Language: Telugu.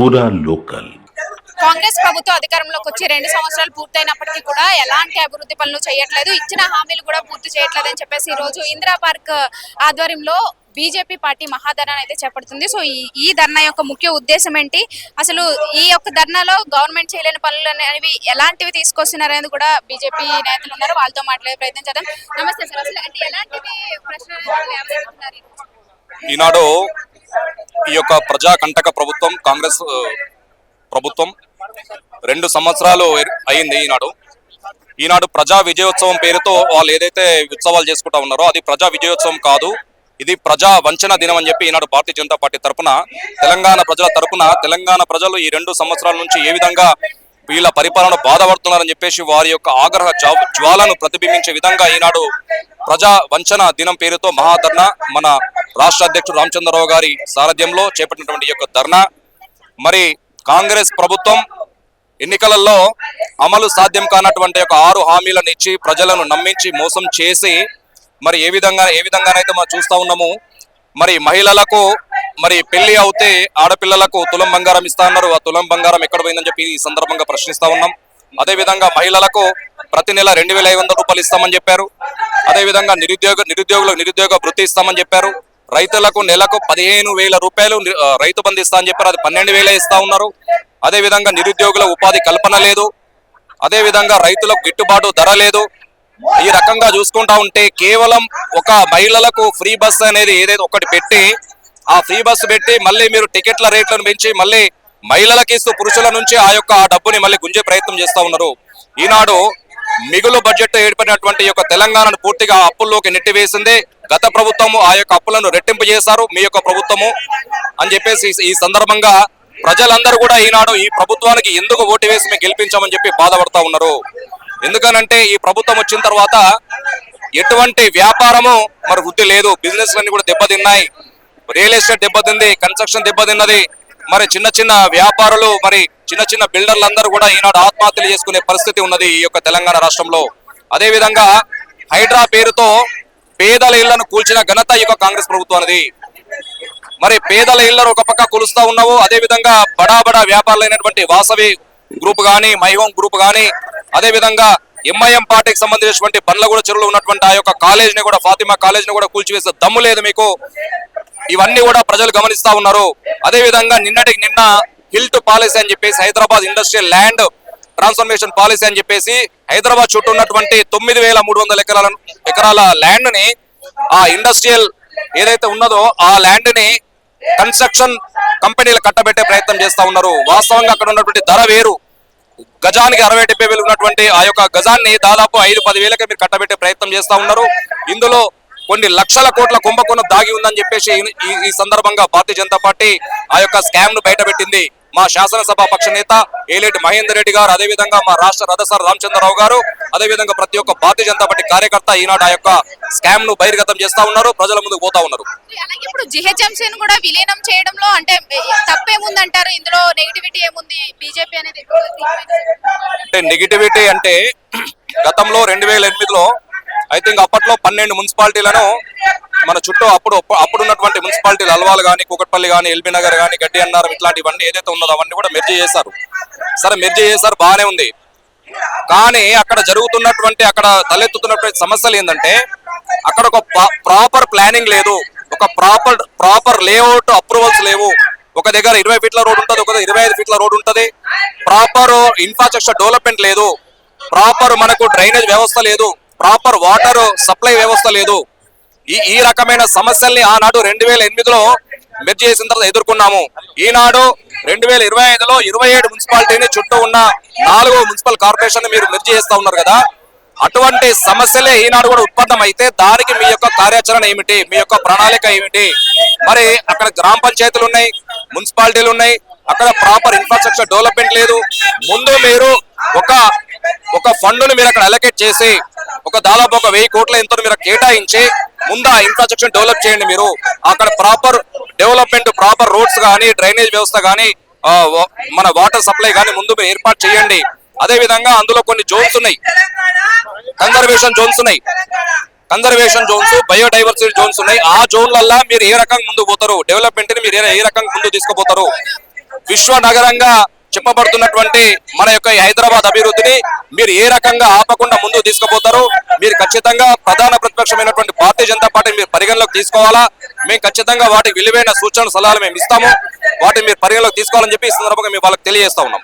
పూరా లోకల్. కాంగ్రెస్ ప్రభుత్వం అధికారంలోకి వచ్చి రెండు సంవత్సరాలు పూర్తయినప్పటికీ కూడా ఎలాంటి అభివృద్ధి పనులు చేయట్లేదు. ఇచ్చిన హామీలు కూడా పూర్తి చేయట్లేదు అని చెప్పేసి ఈరోజు రోజు ఇందిరా పార్క్ ఆధ్వర్యంలో బీజేపీ పార్టీ మహాధర్నా అయితే చేపడుతుంది. సో ఈ ధర్నా యొక్క ముఖ్య ఉద్దేశం ఏంటి? అసలు ఈ యొక్క ధర్నాలో గవర్నమెంట్ చేయలేని పనులు అనేవి ఎలాంటివి తీసుకొస్తున్నారు అనేది కూడా బీజేపీ నేతలు ఉన్నారు. వాళ్ళతో మాట్లాడే ప్రయత్నం చేద్దాం. నమస్తే సార్. అసలు అంటే ఎలాంటివి ప్రశ్నలు ఈనాడు ఈ యొక్క ప్రజా కంటక ప్రభుత్వం కాంగ్రెస్ ప్రభుత్వం రెండు సంవత్సరాలు అయింది ఈనాడు. ఈనాడు ప్రజా విజయోత్సవం పేరుతో వాళ్ళు ఏదైతే ఉత్సవాలు చేసుకుంటా ఉన్నారో అది ప్రజా విజయోత్సవం కాదు. ఇది ప్రజా వంచన దినం అని చెప్పి ఈనాడు భారతీయ జనతా పార్టీ తరపున తెలంగాణ ప్రజల తరఫున తెలంగాణ ప్రజలు ఈ రెండు సంవత్సరాల నుంచి ఏ విధంగా వీళ్ళ పరిపాలన బాధపడుతున్నారని చెప్పేసి వారి యొక్క ఆగ్రహ జ్వాలను ప్రతిబింబించే విధంగా ఈనాడు ప్రజా వంచన దినం పేరుతో మహాధర్నా మన రాష్ట్ర అధ్యక్షుడు రామచంద్రరావు గారి సారథ్యంలో చేపట్టినటువంటి యొక్క ధర్నా. మరి కాంగ్రెస్ ప్రభుత్వం ఎన్నికలలో అమలు సాధ్యం కానటువంటి ఒక ఆరు హామీలను ఇచ్చి ప్రజలను నమ్మించి మోసం చేసి మరి ఏ విధంగా ఏ విధంగానైతే మనం చూస్తా ఉన్నాము మరి మహిళలకు మరి పెళ్ళి అవుతే ఆడపిల్లలకు తులం బంగారం ఇస్తా అన్నారు. ఆ తులం బంగారం ఎక్కడ పోయిందని చెప్పి ఈ సందర్భంగా ప్రశ్నిస్తా ఉన్నాం. అదే విధంగా మహిళలకు ప్రతి నెల రెండు వేల ఐదు వందల రూపాయలు ఇస్తామని చెప్పారు. అదే విధంగా నిరుద్యోగ నిరుద్యోగులకు నిరుద్యోగ వృత్తి ఇస్తామని చెప్పారు. రైతులకు నెలకు పదిహేను వేల రూపాయలు రైతు బంధు ఇస్తా అని చెప్పారు. అది పన్నెండు వేలే ఇస్తా ఉన్నారు. అదే విధంగా నిరుద్యోగుల ఉపాధి కల్పన లేదు. అదేవిధంగా రైతులకు గిట్టుబాటు ధర లేదు. ఈ రకంగా చూసుకుంటా ఉంటే కేవలం ఒక మహిళలకు ఫ్రీ బస్ అనేది ఏదైతే ఒకటి పెట్టి ఆ ఫ్రీ బస్సు పెట్టి మళ్ళీ మీరు టికెట్ల రేట్లను పెంచి మళ్ళీ మహిళలకు ఇస్తూ పురుషుల నుంచి ఆ యొక్క ఆ డబ్బుని మళ్ళీ గుంజే ప్రయత్నం చేస్తూ ఉన్నారు. ఈనాడు మిగులు బడ్జెట్ ఏర్పడినటువంటి యొక్క తెలంగాణను పూర్తిగా అప్పుల్లోకి నెట్టివేసింది. గత ప్రభుత్వము ఆ యొక్క అప్పులను రెట్టింపు చేశారు. మీ యొక్క ప్రభుత్వము అని చెప్పేసి ఈ- సందర్భంగా ప్రజలందరూ కూడా ఈనాడు ఈ ప్రభుత్వానికి ఎందుకు ఓటు వేసి మేము గెలిపించామని చెప్పి బాధపడతా ఉన్నారు. ఎందుకనంటే ఈ ప్రభుత్వం వచ్చిన తర్వాత ఎటువంటి వ్యాపారము మరి వృద్ధి లేదు. బిజినెస్లన్నీ కూడా దెబ్బతిన్నాయి. రియల్ ఎస్టేట్ దెబ్బతింది కన్స్ట్రక్షన్ దెబ్బతిన్నది. మరి చిన్న చిన్న వ్యాపారులు మరి చిన్న చిన్న బిల్డర్లు అందరూ కూడా ఈనాడు ఆత్మహత్యలు చేసుకునే పరిస్థితి ఉన్నది ఈ యొక్క తెలంగాణ రాష్ట్రంలో. అదేవిధంగా హైడ్రా పేరుతో పేదల ఇళ్ళను కూల్చిన ఘనత ఈ యొక్క కాంగ్రెస్ అనేది మరి పేదల ఇళ్ళను ఒక పక్క కొలుస్తా ఉన్నావు అదే విధంగా బడా బడా వ్యాపారులైనటువంటి వాసవి గ్రూప్ కానీ మైహోమ్ గ్రూప్ కానీ అదేవిధంగా ఎంఐఎం పార్టీకి సంబంధించినటువంటి బండ్లగూడ చెరువులో ఉన్నటువంటి ఆ యొక్క కాలేజ్ని కూడా ఫాతిమా కాలేజ్ని కూడా కూల్చివేసే దమ్ము లేదు మీకు. ఇవన్నీ కూడా ప్రజలు గమనిస్తా ఉన్నారు. అదే విధంగా నిన్నటికి నిన్న హిల్ట్ పాలసీ అని చెప్పేసి Hyderabad industrial land transformation policy అని చెప్పేసి హైదరాబాద్ చుట్టూ ఉన్నటువంటి తొమ్మిది వేల మూడు వందల ఎకరాల ఎకరాల ల్యాండ్ని ఆ ఇండస్ట్రియల్ ఏదైతే ఉన్నదో ఆ ల్యాండ్ని కన్స్ట్రక్షన్ కంపెనీలు కట్టబెట్టే ప్రయత్నం చేస్తా ఉన్నారు. వాస్తవంగా అక్కడ ఉన్నటువంటి ధర వేరు. గజానికి అరవై డెబ్బై వేలు ఉన్నటువంటి ఆ యొక్క గజాన్ని దాదాపు ఐదు పది వేలకే మీరు కట్టబెట్టే ప్రయత్నం చేస్తా ఉన్నారు. ఇందులో కొన్ని లక్షల కోట్ల కుంభకోణం దాగి ఉందని చెప్పేసి ఈ- ఈ సందర్భంగా భారతీయ జనతా పార్టీ ఆ యొక్క స్కామ్ను బయటపెట్టింది. మా శాసనసభ పక్ష నేత ఏలేటి మహేందర్ రెడ్డి గారు అదేవిధంగా మా రాష్ట్ర రథసార రామచంద్రరావు గారు అదేవిధంగా ప్రతి ఒక్క భారతీయ జనతా పార్టీ కార్యకర్త ఈనాడు ఆ యొక్క స్కామ్ను బహిర్గతం చేస్తా ఉన్నారు ప్రజల ముందుకు పోతా ఉన్నారు. ఇప్పుడు కూడా విలీనం చేయడంలో అంటే తప్పేముందంటారు? ఇందులో నెగిటివిటీ ఏముంది? బీజేపీ అనేది అంటే నెగిటివిటీ అంటే గతంలో రెండు వేల ఎనిమిదిలో ఐ థింక్ అప్పట్లో పన్నెండు మున్సిపాలిటీలను మన చుట్టూ అప్పుడు అప్పుడు ఉన్నటువంటి మున్సిపాలిటీలు అల్వాల్ కానీ కూకట్పల్లి కానీ ఎల్బీ నగర్ కానీ గడ్డి అన్నారం ఇట్లాంటివన్నీ ఏదైతే ఉన్నదో అవన్నీ కూడా మెర్జీ చేశారు. సరే మెర్జీ చేశారు బాగానే ఉంది. కానీ అక్కడ జరుగుతున్నటువంటి అక్కడ తలెత్తుతున్నటువంటి సమస్యలు ఏంటంటే అక్కడ ఒక ప్రాపర్ ప్లానింగ్ లేదు. ఒక ప్రాపర్ ప్రాపర్ లేఅవుట్ అప్రూవల్స్ లేవు. ఒక దగ్గర ఇరవై ఫీట్ల రోడ్ ఉంటుంది ఒక ఇరవై ఐదు ఫీట్ల రోడ్ ఉంటుంది. ప్రాపర్ ఇన్ఫ్రాస్ట్రక్చర్ డెవలప్మెంట్ లేదు. ప్రాపర్ మనకు డ్రైనేజ్ వ్యవస్థ లేదు. ప్రాపర్ వాటర్ సప్లై వ్యవస్థ లేదు. ఈ ఈ రకమైన సమస్యల్ని ఆనాడు రెండు వేల ఎనిమిదిలో మెర్జ్ చేసిన తర్వాత ఎదుర్కొన్నాము. ఈనాడు రెండు వేల ఇరవై ఐదులో ఇరవై ఏడు మున్సిపాలిటీని చుట్టూ ఉన్న నాలుగు మున్సిపల్ కార్పొరేషన్ మీరు మెర్జ్ చేస్తూ ఉన్నారు కదా. అటువంటి సమస్యలే ఈనాడు కూడా ఉత్పన్నం అయితే దానికి మీ యొక్క కార్యాచరణ ఏమిటి? మీ యొక్క ప్రణాళిక ఏమిటి? మరి అక్కడ గ్రామ పంచాయతీలు ఉన్నాయి మున్సిపాలిటీలు ఉన్నాయి అక్కడ ప్రాపర్ ఇన్ఫ్రాస్ట్రక్చర్ డెవలప్మెంట్ లేదు. ముందు మీరు ఒక ఒక ఫండ్ను మీరు అక్కడ అలొకేట్ చేసి ఒక దాదాపు ఒక వెయ్యి కోట్ల ఎంతో మీరు కేటాయించి ముందా ఇన్ఫ్రాస్ట్రక్చర్ డెవలప్ చేయండి మీరు. అక్కడ ప్రాపర్ డెవలప్మెంట్ ప్రాపర్ రోడ్స్ కానీ డ్రైనేజ్ వ్యవస్థ కానీ మన వాటర్ సప్లై కానీ ముందు మీరు ఏర్పాటు చేయండి. అదే విధంగా అందులో కొన్ని జోన్స్ ఉన్నాయి. కన్జర్వేషన్ జోన్స్ ఉన్నాయి. కన్జర్వేషన్ జోన్స్ బయోడైవర్సిటీ జోన్స్ ఉన్నాయి. ఆ జోన్లల్లా మీరు ఏ రకంగా ముందు పోతారు? డెవలప్మెంట్ని మీరు ఏ- ఏ రకంగా ముందు తీసుకుపోతారు? విశ్వ నగరంగా చెప్పబడుతున్నటువంటి మన యొక్క హైదరాబాద్ అభివృద్ధిని మీరు ఏ రకంగా ఆపకుండా ముందు తీసుకుపోతారు? మీరు ఖచ్చితంగా ప్రధాన ప్రతిపక్షమైనటువంటి భారతీయ జనతా పార్టీ మీరు పరిగణలోకి తీసుకోవాలా? మేము ఖచ్చితంగా వాటి విలువైన సూచనలు సలహాలు మేము ఇస్తాము. వాటిని మీరు పరిగణలోకి తీసుకోవాలని చెప్పి ఈ సందర్భంగా మేము వాళ్ళకి తెలియజేస్తా ఉన్నాం.